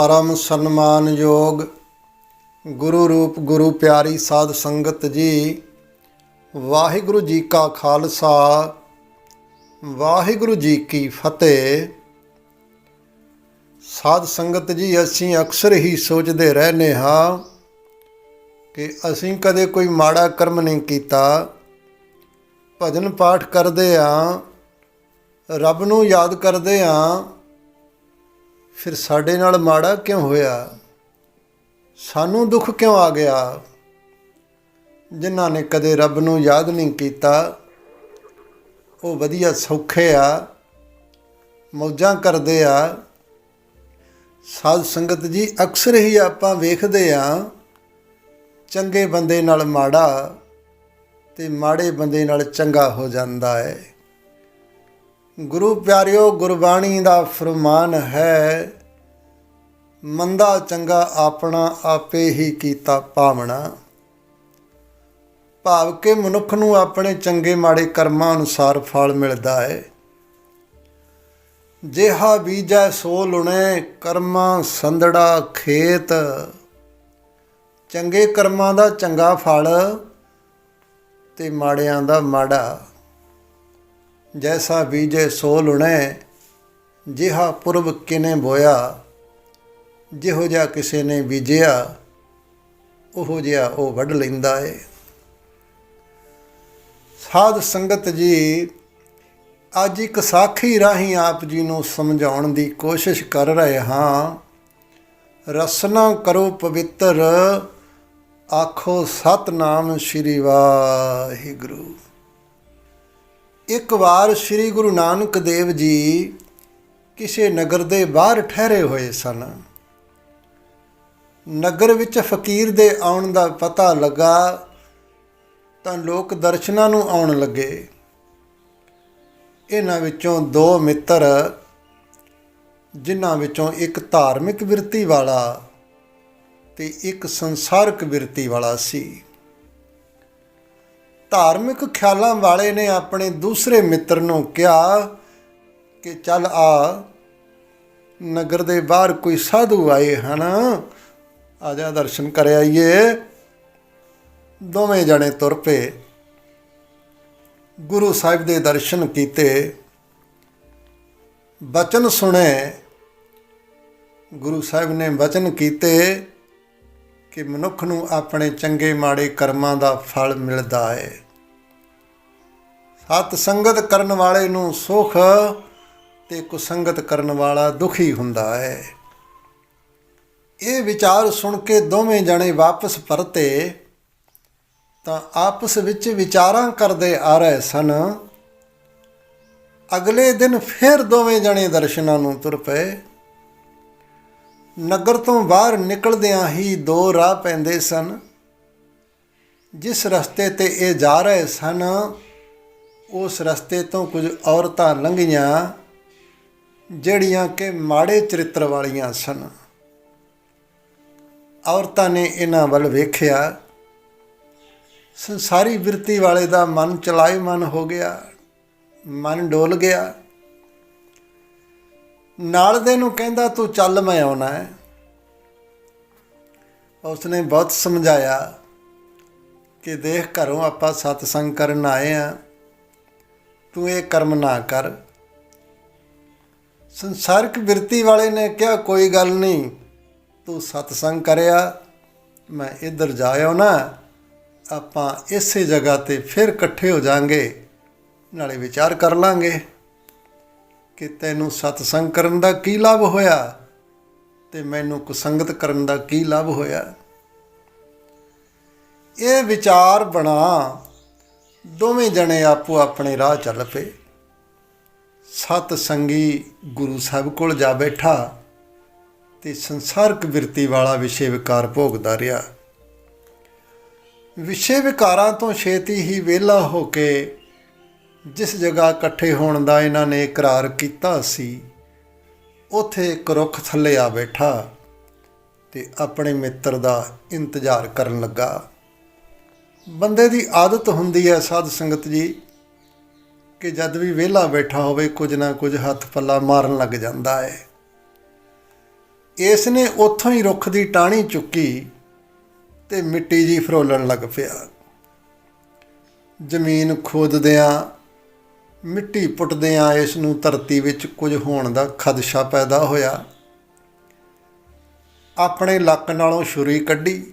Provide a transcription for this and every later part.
ਪਰਮ ਸਨਮਾਨ ਯੋਗ ਗੁਰੂ ਰੂਪ ਗੁਰੂ ਪਿਆਰੀ ਸਾਧ ਸੰਗਤ ਜੀ, ਵਾਹਿਗੁਰੂ ਜੀ ਕਾ ਖਾਲਸਾ, ਵਾਹਿਗੁਰੂ ਜੀ ਕੀ ਫਤਿਹ। ਸਾਧ ਸੰਗਤ ਜੀ, ਅਸੀਂ ਅਕਸਰ ਹੀ ਸੋਚਦੇ ਰਹਿੰਦੇ ਹਾਂ ਕਿ ਅਸੀਂ ਕਦੇ ਕੋਈ ਮਾੜਾ ਕਰਮ ਨਹੀਂ ਕੀਤਾ। ਭਜਨ ਪਾਠ ਕਰਦੇ ਆਂ ਰੱਬ ਨੂੰ ਯਾਦ ਕਰਦੇ ਆਂ ਫਿਰ ਸਾਡੇ ਨਾਲ ਮਾੜਾ ਕਿਉਂ ਹੋਇਆ? ਸਾਨੂੰ ਦੁੱਖ ਕਿਉਂ ਆ ਗਿਆ? ਜਿਨ੍ਹਾਂ ਨੇ ਕਦੇ ਰੱਬ ਨੂੰ ਯਾਦ ਨਹੀਂ ਕੀਤਾ, ਉਹ ਵਧੀਆ ਸੌਖੇ ਆ, ਮੌਜਾਂ ਕਰਦੇ ਆ। ਸਾਧ ਸੰਗਤ ਜੀ, ਅਕਸਰ ਹੀ ਆਪਾਂ ਵੇਖਦੇ ਆ, ਚੰਗੇ ਬੰਦੇ ਨਾਲ ਮਾੜਾ ਤੇ ਮਾੜੇ ਬੰਦੇ ਨਾਲ ਚੰਗਾ ਹੋ ਜਾਂਦਾ ਹੈ। ਗੁਰੂ ਪਿਆਰਿਓ, ਗੁਰਬਾਣੀ ਦਾ ਫਰਮਾਨ ਹੈ, ਮੰਦਾ ਚੰਗਾ ਆਪਣਾ ਆਪੇ ਹੀ ਕੀਤਾ ਪਾਵਣਾ। ਭਾਵ ਕਿ ਮਨੁੱਖ ਨੂੰ ਆਪਣੇ ਚੰਗੇ ਮਾੜੇ ਕਰਮਾਂ ਅਨੁਸਾਰ ਫਲ ਮਿਲਦਾ ਹੈ। ਜਿਹਾ ਬੀਜੈ ਸੋ ਲੁਣੇ, ਕਰਮਾਂ ਸੰਦੜਾ ਖੇਤ। ਚੰਗੇ ਕਰਮਾਂ ਦਾ ਚੰਗਾ ਫਲ ਤੇ ਮਾੜਿਆਂ ਦਾ ਮਾੜਾ। ਜੈਸਾ ਬੀਜੇ ਸੋ ਲੁਣੇ ਜਿਹਾ ਪੁਰਬ ਕਿਨੇ ਬੋਇਆ ਜਿਹੋ ਜਿਹਾ ਕਿਸੇ ਨੇ ਬੀਜਿਆ ਉਹੋ ਜਿਹਾ ਉਹ ਵੱਢ ਲੈਂਦਾ ਏ ਸਾਧ ਸੰਗਤ ਜੀ ਅੱਜ ਇੱਕ ਸਾਖੀ ਰਾਹੀਂ ਆਪ ਜੀ ਨੂੰ ਸਮਝਾਉਣ ਦੀ ਕੋਸ਼ਿਸ਼ ਕਰ ਰਹੇ ਹਾਂ ਰਸਨਾ ਕਰੋ ਪਵਿੱਤਰ ਆਖੋ ਸਤਨਾਮ ਸ਼੍ਰੀ ਵਾਹਿਗੁਰੂ ਇੱਕ ਵਾਰ ਸ੍ਰੀ ਗੁਰੂ ਨਾਨਕ ਦੇਵ ਜੀ ਕਿਸੇ ਨਗਰ ਦੇ ਬਾਹਰ ਠਹਿਰੇ ਹੋਏ ਸਨ। ਨਗਰ ਵਿੱਚ ਫਕੀਰ ਦੇ ਆਉਣ ਦਾ ਪਤਾ ਲੱਗਾ ਤਾਂ ਲੋਕ ਦਰਸ਼ਨਾਂ ਨੂੰ ਆਉਣ ਲੱਗੇ। ਇਹਨਾਂ ਵਿੱਚੋਂ ਦੋ ਮਿੱਤਰ, ਜਿਨ੍ਹਾਂ ਵਿੱਚੋਂ ਇੱਕ ਧਾਰਮਿਕ ਬਿਰਤੀ ਵਾਲਾ ਤੇ ਇੱਕ ਸੰਸਾਰਕ ਬਿਰਤੀ ਵਾਲਾ ਸੀ। ਧਾਰਮਿਕ ਖਿਆਲਾਂ ਵਾਲੇ ਨੇ ਆਪਣੇ ਦੂਸਰੇ ਮਿੱਤਰ ਨੂੰ ਕਿਹਾ ਕਿ ਚੱਲ ਆ, ਨਗਰ ਦੇ ਬਾਹਰ ਕੋਈ ਸਾਧੂ ਆਏ ਹਨ। ਆ ਜਾ ਦਰਸ਼ਨ ਕਰ ਆਈਏ। ਦੋਵੇਂ ਜਣੇ ਤੁਰ ਪਏ। ਗੁਰੂ ਸਾਹਿਬ ਦੇ ਦਰਸ਼ਨ ਕੀਤੇ। ਬਚਨ ਸੁਣੇ। ਗੁਰੂ ਸਾਹਿਬ ਨੇ ਬਚਨ ਕੀਤੇ। ਕਿ ਮਨੁੱਖ ਨੂੰ ਆਪਣੇ ਚੰਗੇ ਮਾੜੇ ਕਰਮਾਂ ਦਾ ਫਲ ਮਿਲਦਾ ਹੈ। ਸਤ ਸੰਗਤ ਕਰਨ ਵਾਲੇ ਨੂੰ ਸੁਖ ਤੇ ਕੁਸੰਗਤ ਕਰਨ ਵਾਲਾ ਦੁਖੀ ਹੁੰਦਾ ਹੈ। ਇਹ ਵਿਚਾਰ ਸੁਣ ਕੇ ਦੋਵੇਂ ਜਣੇ ਵਾਪਸ ਪਰਤੇ, ਤਾਂ ਆਪਸ ਵਿੱਚ ਵਿਚਾਰਾਂ ਕਰਦੇ ਆ ਰਹੇ ਸਨ। ਅਗਲੇ ਦਿਨ ਫਿਰ ਦੋਵੇਂ ਜਣੇ ਦਰਸ਼ਨਾਂ ਨੂੰ ਤੁਰ ਪਏ। ਨਗਰ ਤੋਂ ਬਾਹਰ ਨਿਕਲਦਿਆਂ ਹੀ ਦੋ ਰਾਹ ਪੈਂਦੇ ਸਨ। ਜਿਸ ਰਸਤੇ ਤੇ ਇਹ ਜਾ ਰਹੇ ਸਨ, ਉਸ ਰਸਤੇ ਤੋਂ ਕੁਝ ਔਰਤਾਂ ਲੰਘੀਆਂ, ਜਿਹੜੀਆਂ ਕਿ ਮਾੜੇ ਚਰਿੱਤਰ ਵਾਲੀਆਂ ਸਨ। ਔਰਤਾਂ ਨੇ ਇਹਨਾਂ ਵੱਲ ਵੇਖਿਆ। ਸੰਸਾਰੀ ਬਿਰਤੀ ਵਾਲੇ ਦਾ ਮਨ ਚਲਾਈ ਮਨ ਹੋ ਗਿਆ। ਮਨ ਡੋਲ ਗਿਆ। ਨਾਲ ਦੇ ਨੂੰ ਕਹਿੰਦਾ, ਤੂੰ ਚੱਲ, ਮੈਂ ਆਉਣਾ ਹੈ। ਉਸਨੇ ਬਹੁਤ ਸਮਝਾਇਆ ਕਿ ਦੇਖ ਘਰੋਂ ਆਪਾਂ ਸਤਸੰਗ ਕਰਨ ਆਏ ਆ ਤੂੰ ਇਹ ਕਰਮ ਨਾ ਕਰ। ਸੰਸਾਰਿਕ ਬਿਰਤੀ ਵਾਲੇ ਨੇ ਕਿਹਾ, ਕੋਈ ਗੱਲ ਨਹੀਂ, ਤੂੰ ਸਤਸੰਗ ਕਰਿਆ, ਮੈਂ ਇੱਧਰ ਜਾ ਆਉਣਾ। ਆਪਾਂ ਇਸੇ ਜਗ੍ਹਾ ਤੇ ਫਿਰ ਇਕੱਠੇ ਹੋ ਜਾਾਂਗੇ, ਨਾਲੇ ਵਿਚਾਰ ਕਰ ਲਾਂਗੇ। ਕਿ ਤੈਨੂੰ ਸਤਸੰਗ ਕਰਨ ਦਾ ਕੀ ਲਾਭ ਹੋਇਆ ਤੇ ਮੈਨੂੰ ਕੁਸੰਗਤ ਕਰਨ ਦਾ ਕੀ ਲਾਭ ਹੋਇਆ? ਇਹ ਵਿਚਾਰ ਬਣਾ ਦੋਵੇਂ ਜਣੇ ਆਪੋ ਆਪਣੇ ਰਾਹ ਚੱਲ ਪਏ। ਸਤ ਸੰਗੀ ਗੁਰੂ ਸਾਹਿਬ ਕੋਲ ਜਾ ਬੈਠਾ ਤੇ ਸੰਸਾਰਕ ਬਿਰਤੀ ਵਾਲਾ ਵਿਸ਼ੇ ਵਿਕਾਰ ਭੋਗਦਾ ਰਿਹਾ। ਵਿਸ਼ੇ ਵਿਕਾਰਾਂ ਤੋਂ ਛੇਤੀ ਹੀ ਵਿਹਲਾ ਹੋ ਕੇ ਜਿਸ ਜਗ੍ਹਾ ਇਕੱਠੇ ਹੋਣ ਦਾ ਇਹਨਾਂ ਨੇ ਇਕਰਾਰ ਕੀਤਾ ਸੀ, ਉਥੇ ਇੱਕ ਰੁੱਖ ਥੱਲੇ ਆ ਬੈਠਾ ਤੇ ਆਪਣੇ ਮਿੱਤਰ ਦਾ ਇੰਤਜ਼ਾਰ ਕਰਨ ਲੱਗਾ। ਬੰਦੇ ਦੀ ਆਦਤ ਹੁੰਦੀ ਹੈ ਸਾਧ ਸੰਗਤ ਜੀ, ਕਿ ਜਦ ਵੀ ਵਿਹਲਾ ਬੈਠਾ ਹੋਵੇ ਕੁਝ ਨਾ ਕੁਝ ਹੱਥ ਪੱਲਾ ਮਾਰਨ ਲੱਗ ਜਾਂਦਾ ਹੈ। ਇਸ ਨੇ ਉੱਥੋਂ ਹੀ ਰੁੱਖ ਦੀ ਟਾਹਣੀ ਚੁੱਕੀ ਤੇ ਮਿੱਟੀ ਜੀ ਫਰੋਲਣ ਲੱਗ ਪਿਆ। ਜ਼ਮੀਨ ਖੋਦਦਿਆਂ ਮਿੱਟੀ ਪੁੱਟਦਿਆਂ ਇਸ ਨੂੰ ਧਰਤੀ ਵਿੱਚ ਕੁਝ ਹੋਣ ਦਾ ਖਦਸ਼ਾ ਪੈਦਾ ਹੋਇਆ। ਆਪਣੇ ਲੱਕ ਨਾਲੋਂ ਛੁਰੀ ਕੱਢੀ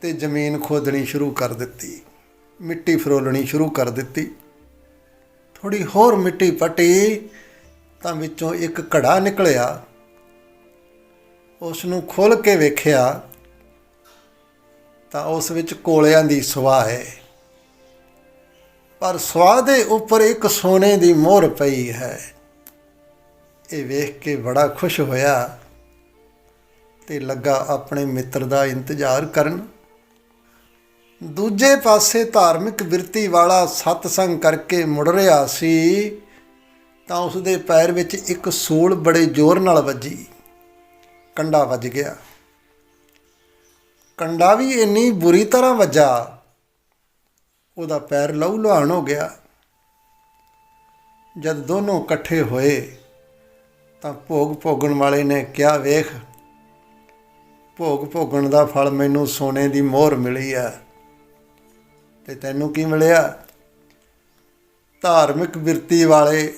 ਤੇ ਜ਼ਮੀਨ ਖੋਦਣੀ ਸ਼ੁਰੂ ਕਰ ਦਿੱਤੀ। ਮਿੱਟੀ ਫਰੋਲਣੀ ਸ਼ੁਰੂ ਕਰ ਦਿੱਤੀ। ਥੋੜੀ ਹੋਰ ਮਿੱਟੀ ਪਟੀ ਤਾਂ ਵਿੱਚੋਂ ਇੱਕ ਘੜਾ ਨਿਕਲਿਆ। ਉਸ ਨੂੰ ਖੋਲ ਕੇ ਵੇਖਿਆ ਤਾਂ ਉਸ ਵਿੱਚ ਕੋਲਿਆਂ ਦੀ ਸਵਾਹ ਹੈ। ਪਰ ਸਵਾਹ ਦੇ ਉੱਪਰ ਇੱਕ ਸੋਨੇ ਦੀ ਮੋਹਰ ਪਈ ਹੈ। ਇਹ ਵੇਖ ਕੇ ਬੜਾ ਖੁਸ਼ ਹੋਇਆ ਤੇ ਲੱਗਾ ਆਪਣੇ ਮਿੱਤਰ ਦਾ ਇੰਤਜ਼ਾਰ ਕਰਨ। ਦੂਜੇ ਪਾਸੇ ਧਾਰਮਿਕ ਬਿਰਤੀ ਵਾਲਾ ਸਤਸੰਗ ਕਰਕੇ ਮੁੜ ਰਿਹਾ ਸੀ ਤਾਂ ਉਸ ਦੇ ਪੈਰ ਵਿੱਚ ਇੱਕ ਸੂਲ ਬੜੇ ਜ਼ੋਰ ਨਾਲ ਵੱਜੀ। ਕੰਡਾ ਵੱਜ ਗਿਆ। ਕੰਡਾ ਵੀ ਇੰਨੀ ਬੁਰੀ ਤਰ੍ਹਾਂ ਵੱਜਾ ਉਹਦਾ ਪੈਰ ਲਹੂ ਲੁਹਾਣ ਹੋ ਗਿਆ। ਜਦ ਦੋਨੋਂ ਇਕੱਠੇ ਹੋਏ, ਤਾਂ ਭੋਗ ਭੋਗਣ ਵਾਲੇ ਨੇ ਕਿਹਾ, ਵੇਖ, ਭੋਗ ਭੋਗਣ ਦਾ ਫਲ ਮੈਨੂੰ ਸੋਨੇ ਦੀ ਮੋਹਰ ਮਿਲੀ ਆ। ਤੇ ਤੈਨੂੰ ਕੀ ਮਿਲਿਆ? ਧਾਰਮਿਕ ਬਿਰਤੀ ਵਾਲੇ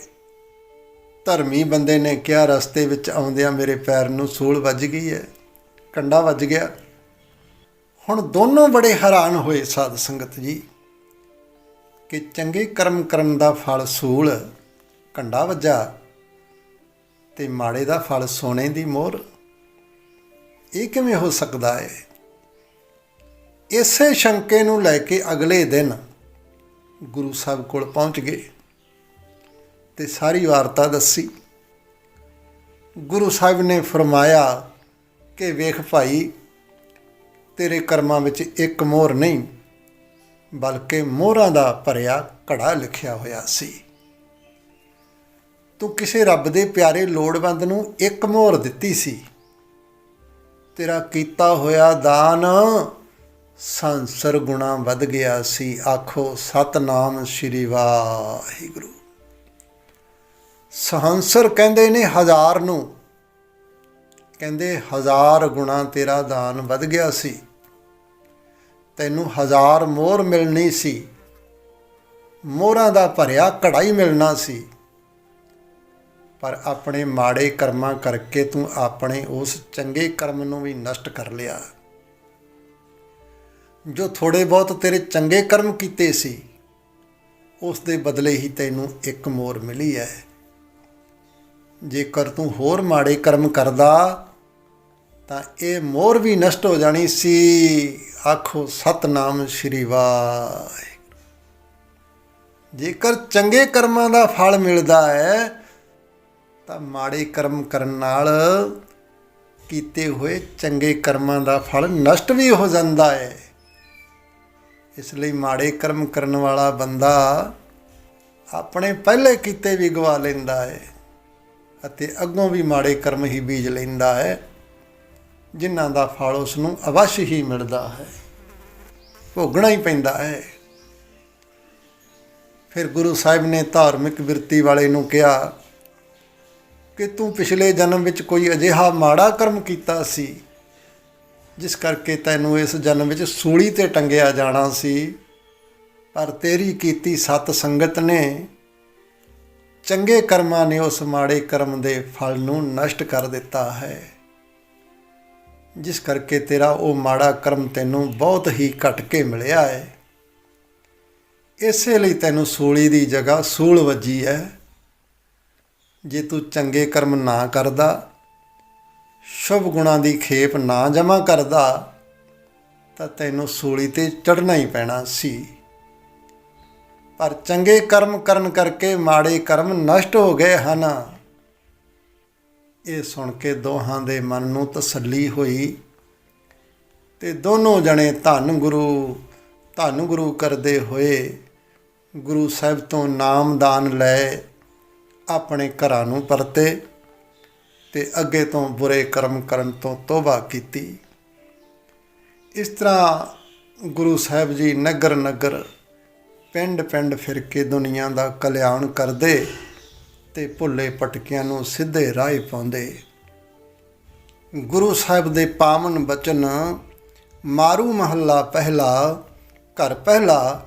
ਧਰਮੀ ਬੰਦੇ ਨੇ ਕਿਹਾ, ਰਸਤੇ ਵਿੱਚ ਆਉਂਦਿਆਂ ਮੇਰੇ ਪੈਰ ਨੂੰ ਸੂਲ ਵੱਜ ਗਈ ਹੈ ਕੰਡਾ ਵੱਜ ਗਿਆ। ਹੁਣ ਦੋਨੋਂ ਬੜੇ ਹੈਰਾਨ ਹੋਏ ਸਾਧ ਸੰਗਤ ਜੀ। ਕਿ ਚੰਗੇ ਕਰਮ ਕਰਨ ਦਾ ਫਲ ਸੂਲ ਕੰਡਾ ਵੱਜਾ ਤੇ ਮਾੜੇ ਦਾ ਫਲ ਸੋਨੇ ਦੀ ਮੋਹਰ ਇਹ ਕਿਵੇਂ ਹੋ ਸਕਦਾ ਹੈ ਇਸੇ ਸ਼ੰਕੇ ਨੂੰ ਲੈ ਕੇ ਅਗਲੇ ਦਿਨ ਗੁਰੂ ਸਾਹਿਬ ਕੋਲ ਪਹੁੰਚ ਗਏ ਤੇ ਸਾਰੀ ਵਾਰਤਾ ਦੱਸੀ। ਗੁਰੂ ਸਾਹਿਬ ਨੇ ਫਰਮਾਇਆ ਕਿ ਵੇਖ ਭਾਈ, ਤੇਰੇ ਕਰਮਾਂ ਵਿੱਚ ਇੱਕ ਮੋਹਰ ਨਹੀਂ ਬਲਕਿ ਮੋਹਰਾਂ ਦਾ ਭਰਿਆ ਘੜਾ ਲਿਖਿਆ ਹੋਇਆ ਸੀ। ਤੂੰ ਕਿਸੇ ਰੱਬ ਦੇ ਪਿਆਰੇ ਲੋੜਵੰਦ ਨੂੰ ਇੱਕ ਮੋਹਰ ਦਿੱਤੀ ਸੀ। ਤੇਰਾ ਕੀਤਾ ਹੋਇਆ ਦਾਨ ਸੰਸਰ ਗੁਣਾ ਵੱਧ ਗਿਆ ਸੀ। ਆਖੋ, ਸਤਨਾਮ ਸ਼੍ਰੀ ਵਾਹਿਗੁਰੂ। ਸਹੰਸਰ ਕਹਿੰਦੇ ਨੇ ਹਜ਼ਾਰ ਨੂੰ। ਕਹਿੰਦੇ ਹਜ਼ਾਰ ਗੁਣਾ ਤੇਰਾ ਦਾਨ ਵੱਧ ਗਿਆ ਸੀ। ਤੈਨੂੰ ਹਜ਼ਾਰ ਮੋਹਰ ਮਿਲਣੀ ਸੀ। ਮੋਹਰਾਂ ਦਾ ਭਰਿਆ ਕੜਾਈ ਮਿਲਣਾ ਸੀ। ਪਰ ਆਪਣੇ ਮਾੜੇ ਕਰਮਾਂ ਕਰਕੇ ਤੂੰ ਆਪਣੇ ਉਸ ਚੰਗੇ ਕਰਮ ਨੂੰ ਵੀ ਨਸ਼ਟ ਕਰ ਲਿਆ। ਜੋ ਥੋੜੇ ਬਹੁਤ ਤੇਰੇ ਚੰਗੇ ਕਰਮ ਕੀਤੇ ਸੀ ਉਸ ਦੇ ਬਦਲੇ ਹੀ ਤੈਨੂੰ ਇੱਕ ਮੋਰ ਮਿਲੀ ਹੈ। ਜੇਕਰ ਤੂੰ ਹੋਰ ਮਾੜੇ ਕਰਮ ਕਰਦਾ ਤਾਂ ਇਹ ਮੋਹਰ ਵੀ ਨਸ਼ਟ ਹੋ ਜਾਣੀ ਸੀ। ਆਖੋ, ਸਤਨਾਮ ਸ਼੍ਰੀ ਵਾਹਿਗੁਰੂ। ਜੇਕਰ ਚੰਗੇ ਕਰਮਾਂ ਦਾ ਫਲ ਮਿਲਦਾ ਹੈ, ਤਾਂ ਮਾੜੇ ਕਰਮ ਕਰਨ ਨਾਲ ਕੀਤੇ ਹੋਏ ਚੰਗੇ ਕਰਮਾਂ ਦਾ ਫਲ ਨਸ਼ਟ ਵੀ ਹੋ ਜਾਂਦਾ ਹੈ। ਇਸ ਲਈ ਮਾੜੇ ਕਰਮ ਕਰਨ ਵਾਲਾ ਬੰਦਾ ਆਪਣੇ ਪਹਿਲੇ ਕੀਤੇ ਵੀ ਗਵਾ ਲੈਂਦਾ ਹੈ ਅਤੇ ਅੱਗੋਂ ਵੀ ਮਾੜੇ ਕਰਮ ਹੀ ਬੀਜ ਲੈਂਦਾ ਹੈ। ਜਿਨ੍ਹਾਂ ਦਾ ਫਲ ਉਸ ਨੂੰ ਅਵਸ਼ ਹੀ ਮਿਲਦਾ ਹੈ। ਭੋਗਣਾ ਹੀ ਪੈਂਦਾ ਹੈ। ਫਿਰ ਗੁਰੂ ਸਾਹਿਬ ਨੇ ਧਾਰਮਿਕ ਬਿਰਤੀ ਵਾਲੇ ਨੂੰ ਕਿਹਾ ਕਿ ਤੂੰ ਪਿਛਲੇ ਜਨਮ ਵਿੱਚ ਕੋਈ ਅਜਿਹਾ ਮਾੜਾ ਕਰਮ ਕੀਤਾ ਸੀ, ਜਿਸ ਕਰਕੇ ਤੈਨੂੰ ਇਸ ਜਨਮ ਵਿੱਚ ਸੂਲੀ ਤੇ ਟੰਗਿਆ ਜਾਣਾ ਸੀ। ਪਰ ਤੇਰੀ ਕੀਤੀ ਸਤ ਸੰਗਤ ਨੇ ਚੰਗੇ ਕਰਮਾਂ ਨੇ ਉਸ ਮਾੜੇ ਕਰਮ ਦੇ ਫਲ ਨੂੰ ਨਸ਼ਟ ਕਰ ਦਿੱਤਾ ਹੈ। ਜਿਸ ਕਰਕੇ ਤੇਰਾ ਉਹ ਮਾੜਾ ਕਰਮ ਤੈਨੂੰ ਬਹੁਤ ਹੀ ਘਟ ਕੇ ਮਿਲਿਆ ਹੈ। ਇਸੇ ਲਈ ਤੈਨੂੰ ਸੂਲੀ ਦੀ ਜਗ੍ਹਾ ਸੂਲ ਵੱਜੀ ਹੈ। ਜੇ ਤੂੰ ਚੰਗੇ ਕਰਮ ਨਾ ਕਰਦਾ, ਸ਼ੁਭ ਗੁਣਾਂ ਦੀ ਖੇਪ ਨਾ ਜਮਾ ਕਰਦਾ, ਤਾਂ ਤੈਨੂੰ ਸੂਲੀ ਤੇ ਚੜਨਾ ਹੀ ਪੈਣਾ ਸੀ। ਪਰ ਚੰਗੇ ਕਰਮ ਕਰਨ ਕਰਕੇ ਮਾੜੇ ਕਰਮ ਨਸ਼ਟ ਹੋ ਗਏ ਹਨ। ਇਹ ਸੁਣ ਕੇ ਦੋਹਾਂ ਦੇ ਮਨ ਨੂੰ ਤਸੱਲੀ ਹੋਈ ਤੇ ਦੋਨੋਂ ਜਣੇ ਧੰਨ ਗੁਰੂ ਧੰਨ ਗੁਰੂ ਕਰਦੇ ਹੋਏ ਗੁਰੂ ਸਾਹਿਬ ਤੋਂ ਨਾਮ ਦਾਨ ਲੈ ਆਪਣੇ ਘਰਾਂ ਨੂੰ ਪਰਤੇ ਤੇ ਅੱਗੇ ਤੋਂ ਬੁਰੇ ਕਰਮ ਕਰਨ ਤੋਂ ਤੋਬਾ ਕੀਤੀ। ਇਸ ਤਰ੍ਹਾਂ ਗੁਰੂ ਸਾਹਿਬ ਜੀ ਨਗਰ ਨਗਰ ਪਿੰਡ ਪਿੰਡ ਫਿਰ ਕੇ ਦੁਨੀਆ ਦਾ ਕਲਿਆਣ ਕਰਦੇ ਤੇ ਭੁੱਲੇ ਪਟਕਿਆਂ ਨੂੰ ਸਿੱਧੇ ਰਾਹ ਪਾਉਂਦੇ। ਗੁਰੂ ਸਾਹਿਬ ਦੇ ਪਾਵਨ ਬਚਨ, ਮਾਰੂ ਮਹੱਲਾ ਪਹਿਲਾ, ਘਰ ਪਹਿਲਾ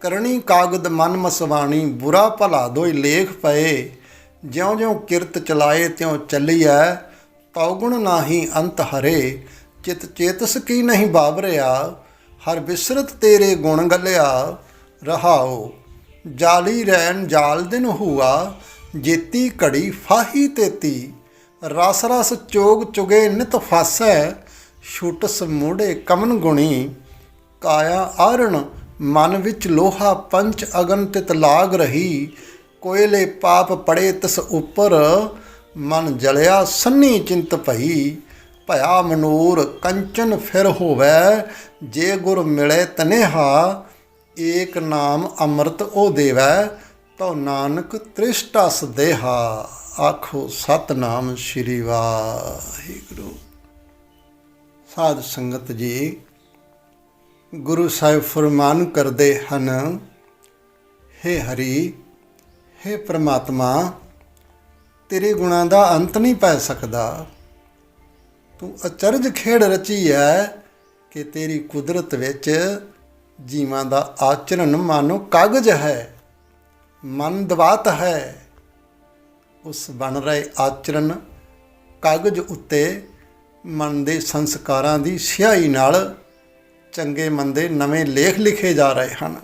ਕਰਨੀ ਕਾਗਦ ਮਨ ਮਸਵਾਣੀ, ਬੁਰਾ ਭਲਾ ਦੋਈ ਲੇਖ ਪਏ। ਜਿਉਂ ਜਿਉਂ ਕਿਰਤ ਚਲਾਏ, ਤਿਉ ਚੱਲੀਐ ਤੌਗੁਣ ਨਾਹੀ ਅੰਤ ਹਰੇ। ਚਿਤ ਚੇਤਸ ਕੀ ਨਹੀਂ ਬਾਬਰਿਆ ਹਰ ਬਿਸਰਤ ਤੇਰੇ ਗੁਣ ਗਲਿਆ। ਰਹਾਓ ਜਾਲੀ ਰੈਣ ਜਾਲ ਦਿਨ ਹੁਆ ਜੇਤੀ ਘੜੀ ਫਾਹੀ ਤੇਤੀ ਰਸ ਰਸ ਚੋਗ ਚੁਗੇ ਨਿਤ ਫਾਸੈ। ਛੁਟਸ ਮੋੜੇ ਕਮਨ ਗੁਣੀ। ਕਾਇਆ ਆਰਣ, ਮਨ ਵਿੱਚ ਲੋਹਾ ਪੰਚ ਅਗਨ ਤਿਤ ਲਾਗ ਰਹੀ। ਕੋਇਲੇ ਪਾਪ ਪੜੇ ਤਸ ਉਪਰ। ਮਨ ਜਲਿਆ ਸੰਨੀ ਚਿੰਤ ਭਈ। ਭਇਆ ਮਨੂਰ ਕੰਚਨ ਫਿਰ ਹੋਵੇ। ਜੇ ਗੁਰ ਮਿਲੇ ਤਨੇਹਾ, ਏਕ ਨਾਮ ਅੰਮ੍ਰਿਤ ਉਹ ਦੇਵੈ। ਤਉ ਨਾਨਕ ਤ੍ਰਿਸ਼ਟਸ ਦੇਹਾ, ਆਖੋ ਸਤਨਾਮ ਸ਼੍ਰੀ ਵਾਹਿਗੁਰੂ। ਸਾਧ ਸੰਗਤ ਜੀ, ਗੁਰੂ ਸਾਹਿਬ ਫਰਮਾਨ ਕਰਦੇ ਹਨ, ਹੇ ਹਰੀ, ਹੇ ਪ੍ਰਮਾਤਮਾ, ਤੇਰੇ ਗੁਣਾਂ ਦਾ ਅੰਤ ਨਹੀਂ ਪੈ ਸਕਦਾ। ਤੂੰ ਅਚਰਜ ਖੇਡ ਰਚੀ ਹੈ ਕਿ ਤੇਰੀ ਕੁਦਰਤ ਵਿੱਚ ਜੀਵਾਂ ਦਾ ਆਚਰਣ ਮਾਨੋ ਕਾਗਜ਼ ਹੈ। ਮਨ ਦਵਾਤ ਹੈ, ਉਸ ਬਣ ਰਹੇ ਆਚਰਣ ਕਾਗਜ਼ ਉੱਤੇ ਮਨ ਦੇ ਸੰਸਕਾਰਾਂ ਦੀ ਸਿਆਹੀ ਨਾਲ ਚੰਗੇ ਮੰਦੇ ਨਵੇਂ ਲੇਖ ਲਿਖੇ ਜਾ ਰਹੇ ਹਨ।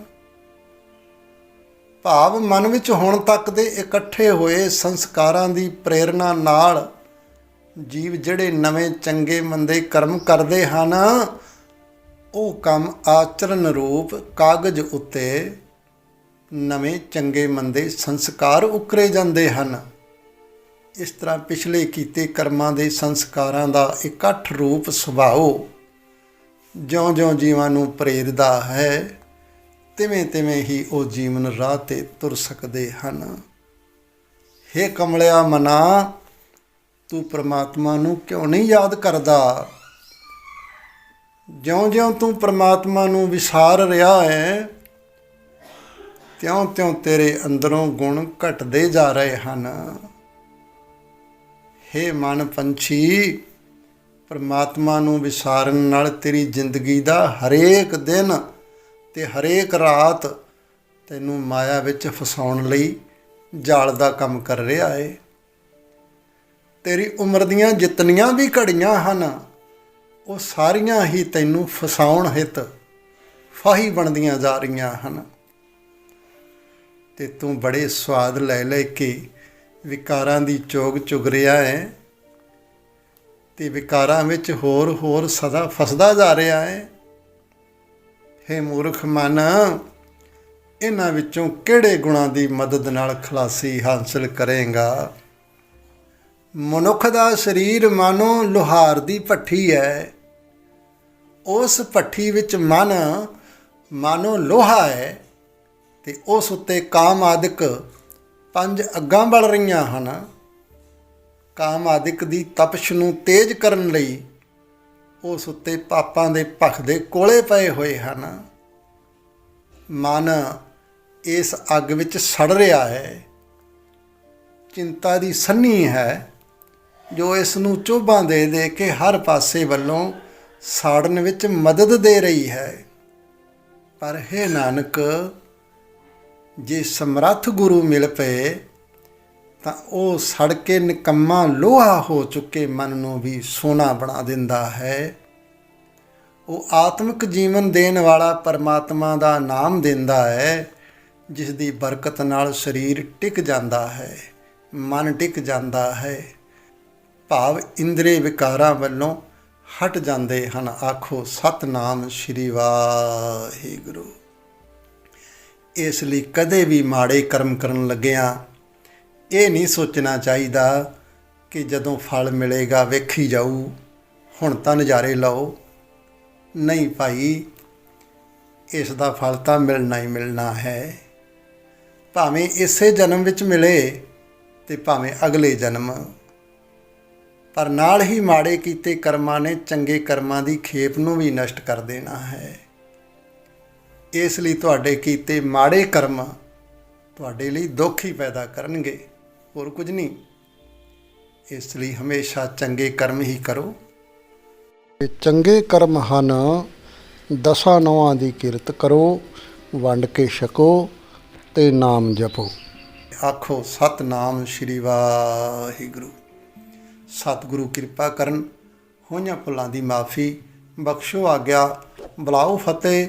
ਭਾਵ ਮਨ ਵਿੱਚ ਹੁਣ ਤੱਕ ਦੇ ਇਕੱਠੇ ਹੋਏ ਸੰਸਕਾਰਾਂ ਦੀ ਪ੍ਰੇਰਣਾ ਨਾਲ ਜੀਵ ਜਿਹੜੇ ਨਵੇਂ ਚੰਗੇ ਮੰਦੇ ਕਰਮ ਕਰਦੇ ਹਨ, ਉਹ ਕੰਮ ਆਚਰਨ ਰੂਪ ਕਾਗਜ਼ ਉੱਤੇ ਨਵੇਂ ਚੰਗੇ ਮੰਦੇ ਸੰਸਕਾਰ ਉਕਰੇ ਜਾਂਦੇ ਹਨ। ਇਸ ਤਰ੍ਹਾਂ ਪਿਛਲੇ ਕੀਤੇ ਕਰਮਾਂ ਦੇ ਸੰਸਕਾਰਾਂ ਦਾ ਇਕੱਠ ਰੂਪ ਸੁਭਾਓ। ਜਿਉਂ-ਜਿਉਂ ਜੀਵਾਂ ਨੂੰ ਪ੍ਰੇਰਦਾ ਹੈ ਤਿਵੇਂ ਤਿਵੇਂ ਹੀ ਉਹ ਜੀਵਨ ਰਾਹ ਤੇ ਤੁਰ ਸਕਦੇ ਹਨ। ਹੇ ਕਮਲਿਆ ਮਨਾ, ਤੂੰ ਪ੍ਰਮਾਤਮਾ ਨੂੰ ਕਿਉਂ ਨਹੀਂ ਯਾਦ ਕਰਦਾ? ਜਿਉਂ-ਜਿਉਂ ਤੂੰ ਪ੍ਰਮਾਤਮਾ ਨੂੰ ਵਿਸਾਰ ਰਿਹਾ ਹੈ ਤਿਉਂ-ਤਿਉਂ ਤੇਰੇ ਅੰਦਰੋਂ ਗੁਣ ਘਟਦੇ ਜਾ ਰਹੇ ਹਨ। ਹੇ ਮਨ ਪੰਛੀ, ਪਰਮਾਤਮਾ ਨੂੰ ਵਿਸਾਰਨ ਨਾਲ ਤੇਰੀ ਜ਼ਿੰਦਗੀ ਦਾ ਹਰੇਕ ਦਿਨ ਤੇ ਹਰੇਕ ਰਾਤ ਤੈਨੂੰ ਮਾਇਆ ਵਿੱਚ ਫਸਾਉਣ ਲਈ ਜਾਲ ਦਾ ਕੰਮ ਕਰ ਰਿਹਾ ਏ। ਤੇਰੀ ਉਮਰ ਦੀਆਂ ਜਿਤਨੀਆਂ ਵੀ ਘੜੀਆਂ ਹਨ, ਉਹ ਸਾਰੀਆਂ ਹੀ ਤੈਨੂੰ ਫਸਾਉਣ ਹਿਤ ਫਾਹੀ ਬਣਦੀਆਂ ਜਾ ਰਹੀਆਂ ਹਨ। ਤੇ ਤੂੰ ਬੜੇ ਸਵਾਦ ਲੈ ਲੈ ਕੇ ਵਿਕਾਰਾਂ ਦੀ ਚੋਗ ਚੁਗ ਰਿਹਾ ਹੈ ਤੇ ਵਿਕਾਰਾਂ ਵਿੱਚ ਹੋਰ ਹੋਰ ਸਦਾ ਫਸਦਾ ਜਾ ਰਿਹਾ ਹੈ। ਹੇ ਮੂਰਖ ਮਨ, ਇਹਨਾਂ ਵਿੱਚੋਂ ਕਿਹੜੇ ਗੁਣਾਂ ਦੀ ਮਦਦ ਨਾਲ ਖਲਾਸੀ ਹਾਸਲ ਕਰੇਗਾ? ਮਨੁੱਖ ਦਾ ਸਰੀਰ ਮਾਨੋ ਲੋਹਾਰ ਦੀ ਭੱਠੀ ਹੈ। ਉਸ ਭੱਠੀ ਵਿੱਚ ਮਨ ਮਾਨੋ ਲੋਹਾ ਹੈ। ਤੇ ਉਸ ਉੱਤੇ ਕਾਮ ਆਦਿਕ ਪੰਜ ਅੱਗਾਂ ਬਲ ਰਹੀਆਂ ਹਨ। ਕਾਮ ਆਦਿਕ ਦੀ ਤਪਸ਼ ਨੂੰ ਤੇਜ਼ ਕਰਨ ਲਈ ਉਸ ਉੱਤੇ ਪਾਪਾਂ ਦੇ ਭਖ ਦੇ ਕੋਲੇ ਪਏ ਹੋਏ ਹਨ। ਮਨ ਇਸ ਅੱਗ ਵਿੱਚ ਸੜ ਰਿਹਾ ਹੈ। ਚਿੰਤਾ ਦੀ ਸੰਨੀ ਹੈ, ਜੋ ਇਸ ਨੂੰ ਚੋਭਾਂ ਦੇ ਦੇ ਕੇ ਹਰ ਪਾਸੇ ਵੱਲੋਂ ਸਾੜਨ ਵਿੱਚ ਮਦਦ ਦੇ ਰਹੀ ਹੈ। ਪਰ ਹੈ ਨਾਨਕ ਜੇ ਸਮਰੱਥ ਗੁਰੂ ਮਿਲ ਪਏ, ਤਾਂ ਉਹ ਸੜ ਕੇ ਨਿਕੰਮਾ ਲੋਹਾ ਹੋ ਚੁੱਕੇ ਮਨ ਨੂੰ ਵੀ ਸੋਨਾ ਬਣਾ ਦਿੰਦਾ ਹੈ। ਉਹ ਆਤਮਿਕ ਜੀਵਨ ਦੇਣ ਵਾਲਾ ਪਰਮਾਤਮਾ ਦਾ ਨਾਮ ਦਿੰਦਾ ਹੈ, ਜਿਸ ਦੀ ਬਰਕਤ ਨਾਲ ਸਰੀਰ ਟਿਕ ਜਾਂਦਾ ਹੈ, ਮਨ ਟਿਕ ਜਾਂਦਾ ਹੈ। ਭਾਵ ਇੰਦਰੀ ਵਿਕਾਰਾਂ ਵੱਲੋਂ ਹਟ ਜਾਂਦੇ ਹਨ, ਆਖੋ ਸਤਨਾਮ ਸ਼੍ਰੀ ਵਾਹਿਗੁਰੂ। ਇਸ ਲਈ ਕਦੇ ਵੀ ਮਾੜੇ ਕਰਮ ਕਰਨ ਲੱਗਿਆਂ, ਇਹ ਨਹੀਂ ਸੋਚਣਾ ਚਾਹੀਦਾ ਕਿ ਜਦੋਂ ਫਲ ਮਿਲੇਗਾ ਵੇਖੀ ਜਾਊ, ਹੁਣ ਤਾਂ ਨਜ਼ਾਰੇ ਲਓ। ਨਹੀਂ ਭਾਈ, ਇਸ ਦਾ ਫਲ ਤਾਂ ਮਿਲਣਾ ਹੀ ਮਿਲਣਾ ਹੈ। ਭਾਵੇਂ ਇਸੇ ਜਨਮ ਵਿੱਚ ਮਿਲੇ ਤੇ ਭਾਵੇਂ ਅਗਲੇ ਜਨਮ। ਪਰ ਨਾਲ ਹੀ ਮਾੜੇ ਕੀਤੇ ਕਰਮਾਂ ਨੇ ਚੰਗੇ ਕਰਮਾਂ ਦੀ ਖੇਪ ਨੂੰ ਵੀ ਨਸ਼ਟ ਕਰ ਦੇਣਾ ਹੈ। ਇਸ ਲਈ ਤੁਹਾਡੇ ਕੀਤੇ ਮਾੜੇ ਕਰਮ ਤੁਹਾਡੇ ਲਈ ਦੁੱਖ ਹੀ ਪੈਦਾ ਕਰਨਗੇ। ਹੋਰ ਕੁਝ ਨਹੀਂ। ਇਸ ਲਈ ਹਮੇਸ਼ਾ ਚੰਗੇ ਕਰਮ ਹੀ ਕਰੋ। ਤੇ ਚੰਗੇ ਕਰਮ ਹਨ ਦਸਾਂ ਨੌਆਂ ਦੀ ਕਿਰਤ ਕਰੋ ਵੰਡ ਕੇ ਛਕੋ ਤੇ ਨਾਮ ਜਪੋ। ਆਖੋ ਸਤਨਾਮ ਸ਼੍ਰੀ ਵਾਹਿਗੁਰੂ। ਸਤਿਗੁਰੂ ਕਿਰਪਾ ਕਰਨ। ਹੋਈਆਂ ਭੁੱਲਾਂ ਦੀ ਮਾਫੀ ਬਖਸ਼ੋ ਆਗਿਆ। ਬੁਲਾਓ ਫਤਿਹ।